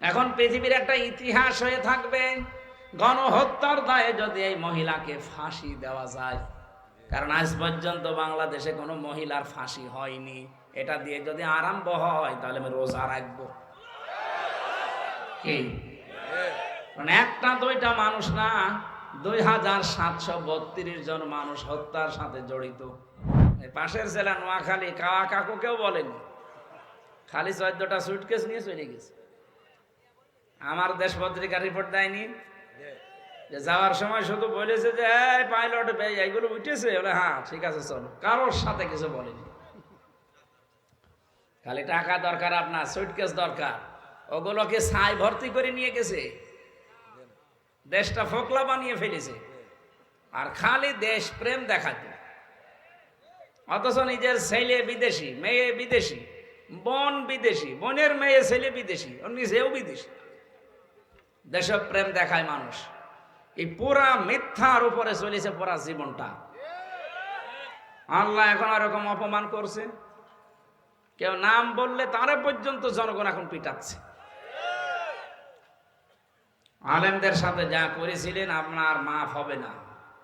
এখন পৃথিবীর একটা ইতিহাস হয়ে থাকবে। গণহত্যার দায়ে যদি এই মহিলাকে ফাঁসি দেওয়া যায়, কারণ আজ পর্যন্ত বাংলাদেশে কোনো মহিলার ফাঁসি হয়নি। এটা দিয়ে যদি আরম্ভ হয়, তাহলে আমি রোজা রাখব। কি? একটা, দুইটা মানুষ না, দুই হাজার সাতশো বত্রিশ জন মানুষ হত্যার সাথে জড়িত। পাশের জেলা নোয়াখালী, কাকা কাকু কেউ বলেনি। খালি চোদ্দটা সুটকেস নিয়ে চলে গেছে। আমার দেশ পত্রিকা রিপোর্ট দেয়নি। যে যাওয়ার সময় শুধু বলেছে যে, এই পাইলট এইগুলো উঠেছে? বলে হ্যাঁ ঠিক আছে, চলো। কারোর সাথে কিছু বলেনি। খালি টাকা দরকার আপনার সুটকেস দরকার। ওগুলোকে ছাই ভর্তি করে নিয়ে গেছে। দেশটা ফোকলা বানিয়ে ফেলেছে। আর খালি দেশ প্রেম দেখাতে। অথচ নিজের ছেলে বিদেশি, মেয়ে বিদেশি, বোন বিদেশি, বোনের মেয়ে ছেলে বিদেশি ও নিজেও বিদেশি। দেশপ্রেম দেখায় মানুষ। এই পুরা মিথ্যার উপরে চলেছে পুরা জীবনটা। আল্লাহ এখন এরকম অপমান করছে। কেউ নাম বললে তারে পর্যন্ত জনগণ এখন পিটাচ্ছে। আলেমদের সাথে যা করেছিলেন আপনার মাফ হবে না।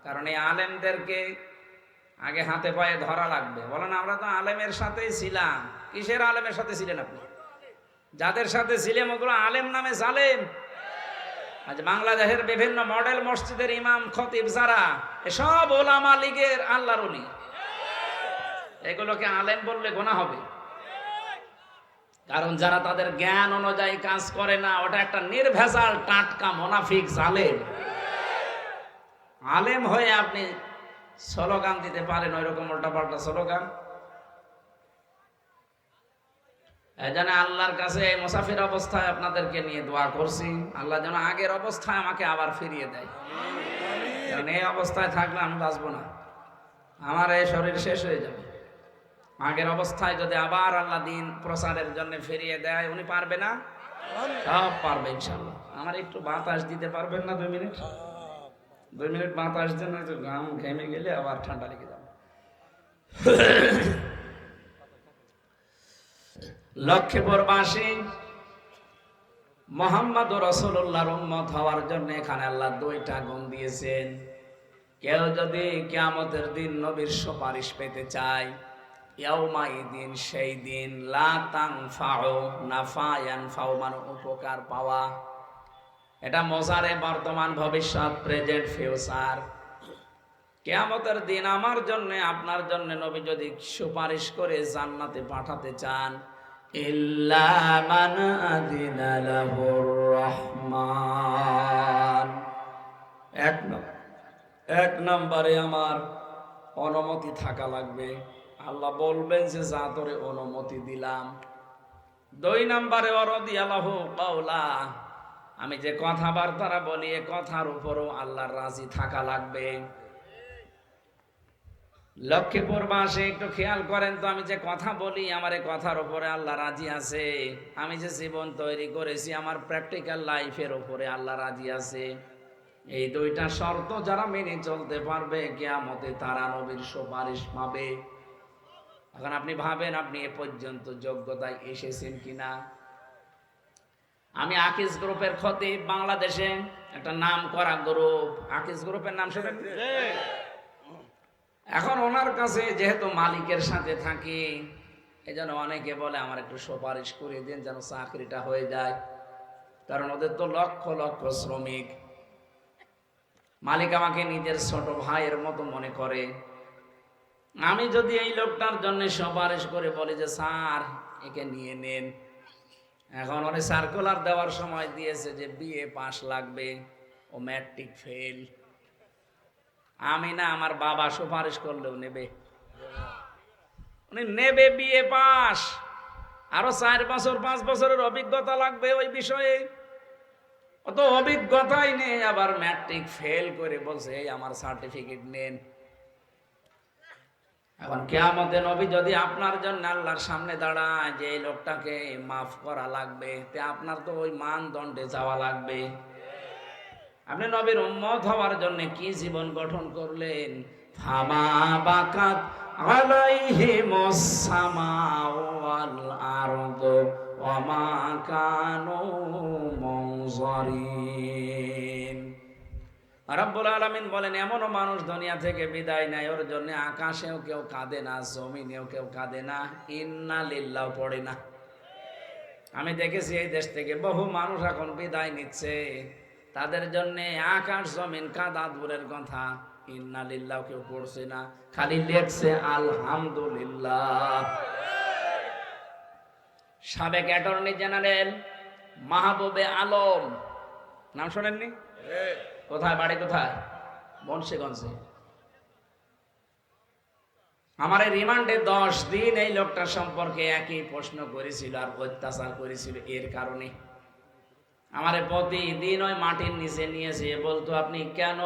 কারণ এই আলেমদেরকে আগে হাতে পায়ে ধরা লাগবে। বলেন, আমরা তো আলেমের সাথেই ছিলাম। কিসের আলেমের সাথে ছিলেন আপনি? যাদের সাথে ছিলেন ওগুলো আলেম নামে জালেম। আজ বাংলাদেশের বিভিন্ন মডেল মসজিদের ইমাম, খতিব যারা, এসব ওলামা লীগের আল্লাহর অলি এগুলোকে আলেম বললে গোনা হবে। কারণ যারা তাদের জ্ঞান অনুযায়ী কাজ করে না, ওটা একটা নির্ভেজাল টাটকা মোনাফিক জালেম। আলেম হয়ে আপনি স্লোগান দিতে পারেন ওই রকম উল্টাপাল্টা স্লোগান। জন্য আল্লাহর কাছে এই মুসাফির অবস্থায় আপনাদেরকে নিয়ে দোয়া করছি। আল্লাহ যেন আগের অবস্থায় আমাকে আবার ফিরিয়ে দেয়। কারণ এই অবস্থায় থাকলে আমি বাঁচবো না। আমার এই শরীর শেষ হয়ে যাবে। আগের অবস্থায় যদি আবার আল্লাহ দিন প্রচারের জন্য ফিরিয়ে দেয়, উনি পারবে না? সব পারবে ইনশাল্লাহ আমার একটু বাতাস দিতে পারবেন না দুই মিনিট? দুই মিনিট বাতাস দেন গাম ঘেমে গেলে আবার ঠান্ডা লেগে যাবে। লক্ষ্মীপুরবাসী, মোহাম্মদ রসুল্লাহর উম্মত হওয়ার জন্য এখানে আল্লাহ দুইটা গুণ দিয়েছেন। কেউ যদি কিয়ামতের দিন নবীর সুপারিশ পেতে চায় ইয়াউমাই দিন সেই দিন লা তাং ফাও নাফা উপকার পাওয়া। এটা মজারে বর্তমান ভবিষ্যৎ, প্রেজেন্ট, ফিউচার। কেয়ামতের দিন আমার জন্য, আপনার জন্য নবী যদি সুপারিশ করে জান্নাতে পাঠাতে চান ইল্লা মান আদিনা লাহুর রহমান। এক নম্বর এক নম্বরে আমার অনুমতি থাকা লাগবে। আল্লাহ বলবেন যে, যা তোরে অনুমতি দিলাম। দুই নম্বরে অরদি আল্লাহ কাউলা আমি যে কথাবার্তারা বলি, এ কথার উপরও আল্লাহর রাজি থাকা লাগবে। লক্ষ্মীপুর মাসে একটু খেয়াল করেন তো, আমি যে কথা বলি, আমার এই কথার উপরে আল্লাহ রাজি আছে। আমি যে জীবন তৈরি করেছি, আমার প্র্যাকটিক্যাল লাইফের উপরে আল্লাহ রাজি আছে। এই দুইটা শর্ত যারা মেনে চলতে পারবে, কেয়ামতে তারা নবীর সুপারিশ পাবে। এখন আপনি ভাবেন, আপনি এ পর্যন্ত যোগ্যতায় এসেছেন কিনা? আমি আকিস গ্রুপের ক্ষতি বাংলাদেশে একটা নাম করা গ্রুপ আকিস গ্রুপের নাম শোনেন? এখন ওনার কাছে যেহেতু মালিকের সাথে থাকি এই জন্য অনেকে বলে, আমার একটু সুপারিশ করে দিন যেন চাকরিটা হয়ে যায়। কারণ ওদের তো লক্ষ লক্ষ শ্রমিক। মালিক আমাকে নিজের ছোট ভাইয়ের মতো মনে করে। আমি যদি এই লোকটার জন্য সুপারিশ করে বলি যে, স্যার, একে নিয়ে নেন। এখন অনেক সার্কুলার দেওয়ার সময় দিয়েছে যে, বিএ পাস লাগবে। ও ম্যাট্রিক ফেল আমি না আমার বাবা সুপারিশ করলেও নেবে। উনি নেবে বিএ পাস। আরও চার বছর, পাঁচ বছরের অভিজ্ঞতা লাগবে ওই বিষয়ে। অত অভিজ্ঞতাই নেই, আবার ম্যাট্রিক ফেল করে বলছে, এই আমার সার্টিফিকেট নেন। এখন কেয়ামতে নবী যদি আপনার জন্য আল্লাহর সামনে দাঁড়ায় যে এই লোকটাকে মাফ করা লাগবে, তে আপনার তো ওই মানদণ্ডে যাওয়া লাগবে। আপনি নবীর উম্মত হওয়ার জন্য কি জীবন গঠন করলেন? ফামা বাকাত আলাইহি মসামাও আল আরদ ওয়ামা কানু মুনজারিন। রব্বুল আলামিন বলেন, এমনও মানুষ দুনিয়া থেকে বিদায় নেয়, ওর জন্য আকাশেও কেউ কাঁদে না, জমিনেও কেউ কাঁদে না, ইন্না লিল্লাহ পড়ে না। আমি দেখেছি এই দেশ থেকে বহু মানুষ এখন বিদায় নিচ্ছে। তাদের জন্য আকাশ জমিন কাদা দূরের কথা। ইন্না লিল্লাহ কেউ পড়ছে না, খালি লেখছে, আলহামদুলিল্লাহ। সাবেক অ্যাটর্নি জেনারেল মাহবুবে আলম। নাম শোনেননি? কোথায়, বাড়ি কোথায়? বংশীগঞ্জে আমার এই রিমান্ডে দশ দিন এই লোকটা সম্পর্কে একই প্রশ্ন করেছিল আর অত্যাচার করেছিল এর কারণে। আমার প্রতিদিন ওই মাটির নিচে নিয়েছে বলতো, আপনি কেন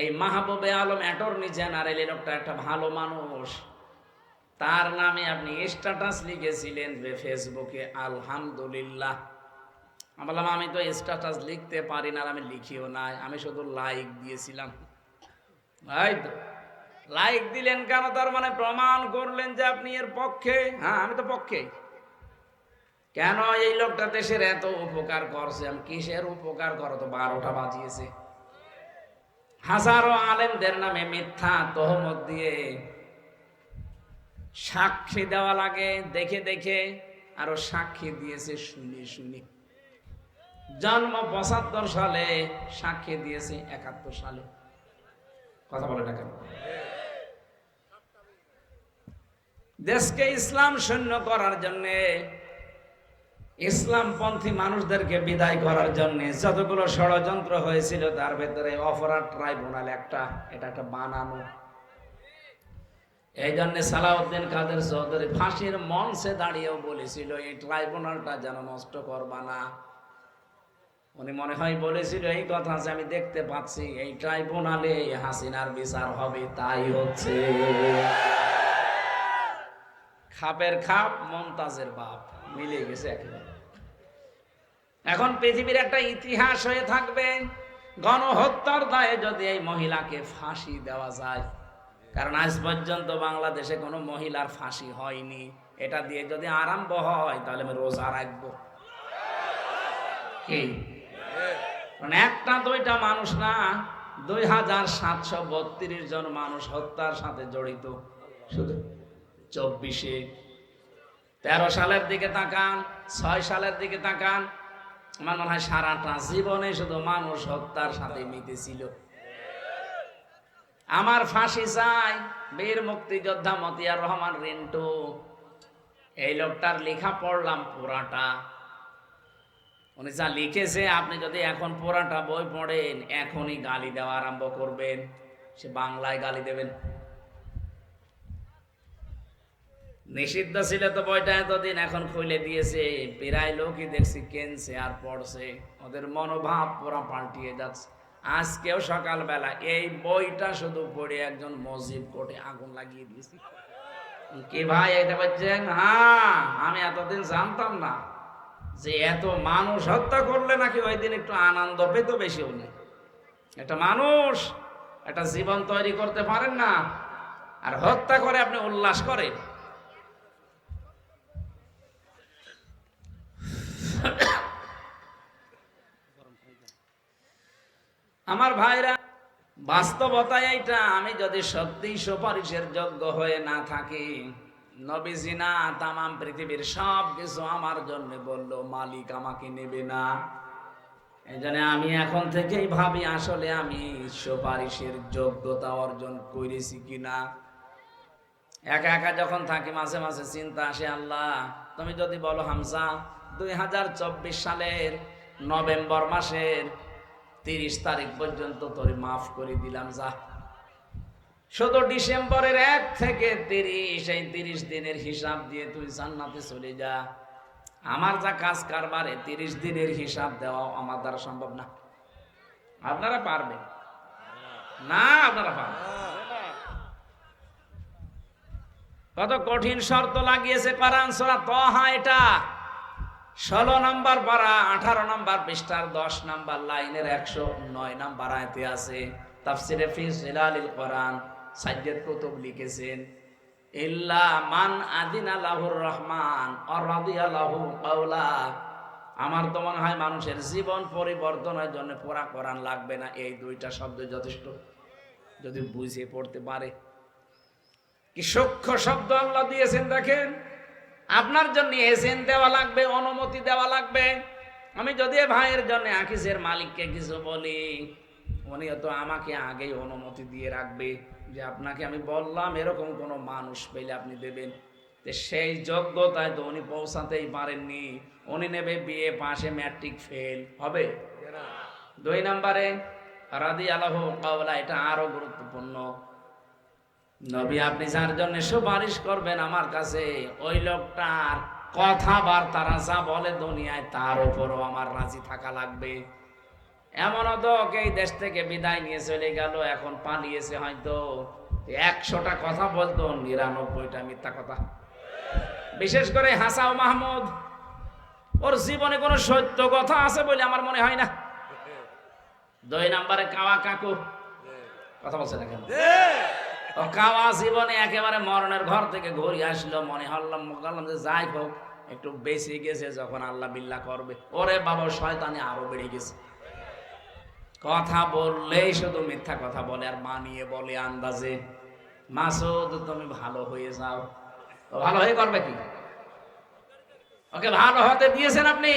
এই মাহবুবে আলম অ্যাটর্নি জেনারেল এই লোকটা একটা ভালো মানুষ। তার নামে আপনি স্ট্যাটাস লিখেছিলেন ফেসবুকে, আলহামদুলিল্লাহ। আমি বললাম, আমি তো স্ট্যাটাস লিখতে পারি না, আর আমি লিখিও নাই, আমি শুধু লাইক দিয়েছিলাম। এই তো লাইক দিলেন কেন? তার মানে প্রমাণ করলেন যে আপনি এর পক্ষে হ্যাঁ আমি তো পক্ষে কেন এই লোকটা দেশের এত উপকার করছে? আমি কিসের উপকার করো? তো বারোটা বাজিয়েছে। হাজারো আলেমদের নামে মিথ্যা তহমত দিয়ে সাক্ষী দেওয়া লাগে, দেখে দেখে, আরও সাক্ষী দিয়েছে শুনি শুনি। জন্ম পঁচাত্তর সালে সাক্ষী দিয়েছে একাত্তর সালে। কথা বলে না কেন? দেশকে ইসলাম শূন্য করার জন্য ইসলামপন্থী মানুষদেরকে বিদায় করার জন্য যতগুলো ষড়যন্ত্র হয়েছিল, তার ভেতরে অপরাধ ট্রাইব্যুনাল একটা, এটা একটা বানানো। এই জন্য সালাউদ্দিন কাদের চৌধুরী ফাঁসির মঞ্চে দাঁড়িয়েও বলেছিল, এই ট্রাইব্যুনালটা যেন নষ্ট করবা না। উনি মনে হয় বলেছিল, এই কথা যে আমি দেখতে পাচ্ছি, এই ট্রাইব্যুনালে হাসিনার বিচার হবে, তাই হচ্ছে। খাপের খাপ, মমতাজের বাপ। মিলে গেছে একেবারে। এখন পৃথিবীর একটা ইতিহাস হয়ে থাকবে, গণহত্যার দায়ে যদি এই মহিলাকে ফাঁসি দেওয়া যায়। কারণ আজ পর্যন্ত বাংলাদেশে কোনো মহিলার ফাঁসি হয়নি। এটা দিয়ে যদি আরম্ভ হয়, তাহলে আমি রোজা রাখব। কি একটা, দুইটা মানুষ না, দুই হাজার সাতশো বত্রিশ জন মানুষ হত্যার সাথে জড়িত। শুধু চব্বিশে। তেরো সালের দিকে তাকান, ছয় সালের দিকে তাকান, আমার মনে হয় সারাটা জীবনে শুধু মানুষ হত্যার সাথে মিটেছিল আমার ফাঁসি চাই বীর মুক্তিযোদ্ধা মতিয়ার রহমান রিন্টু। এই লোকটার লেখা পড়লাম পুরাটা। উনি যা লিখেছে, আপনি যদি এখন পুরাটা বই পড়েন, এখনই গালি দেওয়া আরম্ভ করবেন। সে বাংলায় গালি দেবেন। নিষিদ্ধ ছিল তো বইটা এতদিন, এখন খুলে দিয়েছে। প্রায় লোকই দেখছি কেনছে আর পড়ছে। ওদের মনোভাব পুরা পাল্টিয়ে যাচ্ছে। আজকেও সকালবেলা এই বইটা শুধু পড়ে একজন মসজিদ কোর্টে আগুন লাগিয়ে দিয়েছি। কি ভাই এটা বলছেন? হ্যাঁ আমি এতদিন জানতাম না যে এত মানুষ হত্যা করলে নাকি ওই দিন একটু আনন্দ পেত বেশি উনি। একটা মানুষ, একটা জীবন তৈরি করতে পারেন না। আর হত্যা করে আপনি উল্লাস করেন আমার ভাইরা, বাস্তবতায় এইটা, আমি যদি সত্যি সুপারিশের যোগ্য হয়ে না থাকি, নবীজি না, তামাম পৃথিবীর সব কিছু আমার জন্য বলল, মালিক আমাকে নেবে না। এই আমি এখন থেকেই ভাবি, আসলে আমি সুপারিশের যোগ্যতা অর্জন করেছি কিনা। একা একা যখন থাকি, মাঝে মাঝে চিন্তা আসে, আল্লাহ, তুমি যদি বলো হামসা দুই হাজার চব্বিশ সালের নভেম্বর মাসের তিরিশ তারিখ পর্যন্ত তোর মাফ করে দিলাম, যা। শুধু ডিসেম্বরের এক থেকে তিরিশ, এই তিরিশ দিনের হিসাব দিয়ে তুই জান্নাতে চলে যা। আমার যা কাজ কারবারে, তিরিশ দিনের হিসাব দেওয়া আমার দ্বারা সম্ভব না। আপনারা পারবেন? না, আপনারা পারবেন কত কঠিন শর্ত লাগিয়েছে পারান সোরা তহা এটা। ষোলো নম্বর পারা আঠারো নাম্বার পৃষ্ঠার, দশ নাম্বার লাইনের একশো নয় নম্বর আয়তে আছে, তাফসিরে ফি জিলালিল কোরআন সাজ্জাদ কুতুব লিখেছেন, ইল্লা মান আদিনা লাহুর রহমান, অর রাদিয়া লাহু কাওলা আমার তো মনে হয় মানুষের জীবন পরিবর্তনের জন্য পড়া কোরআন লাগবে না, এই দুইটা শব্দ যথেষ্ট, যদি বুঝে পড়তে পারে। কি সূক্ষ্ম শব্দ আল্লাহ দিয়েছেন দেখেন আপনার জন্য এসেন দেওয়া লাগবে অনুমতি দেওয়া লাগবে। আমি যদি ভাইয়ের জন্য আকিসের মালিককে কিছু বলি উনি তো আমাকে আগেই অনুমতি দিয়ে রাখবে যে আপনাকে আমি বললাম এরকম কোনো মানুষ পেলে আপনি দেবেন। সেই যোগ্যতায় তো উনি পৌঁছাতেই পারেননি। উনি নেবে বিয়ে পাশে ম্যাট্রিক ফেল। হবে? দুই নম্বরে রাদি আলাহ এটা আরও গুরুত্বপূর্ণ। নবী, আপনি যার জন্য সুপারিশ করবেন আমার কাছে, ওই লোকটার কথাবার্তারা যা বলে দুনিয়ায়, তার উপরও আমার রাজি থাকা লাগবে। এমনও তো এই দেশ থেকে বিদায় নিয়ে চলে গেল, এখন পালিয়েছে হয়তো। একশোটা কথা বলতো, নিরানব্বইটা মিথ্যা কথা। বিশেষ করে হাসাও মাহমুদ, ওর জীবনে কোনো সত্য কথা আছে বলে আমার মনে হয় না। দুই নম্বরে কাওয়া কাকু। কথা বলছে না কেন? কাওয়া জীবনে একেবারে মরণের ঘর থেকে ঘুরে আসলো, মনে হল্লাম করলাম যে যাই হোক, একটু বেশি গেছে যখন আল্লাহ বিল্লাহ করবে। ওরে বাবা, শয়তানি আরও বেড়ে গেছে। কথা বললেই শুধু মিথ্যা কথা বলে আর মানিয়ে বলে আন্দাজে। মাসুদ, তুমি ভালো হয়ে যাও। ভালো হয়ে করবে কি? ওকে ভালো হতে দিয়েছেন আপনি?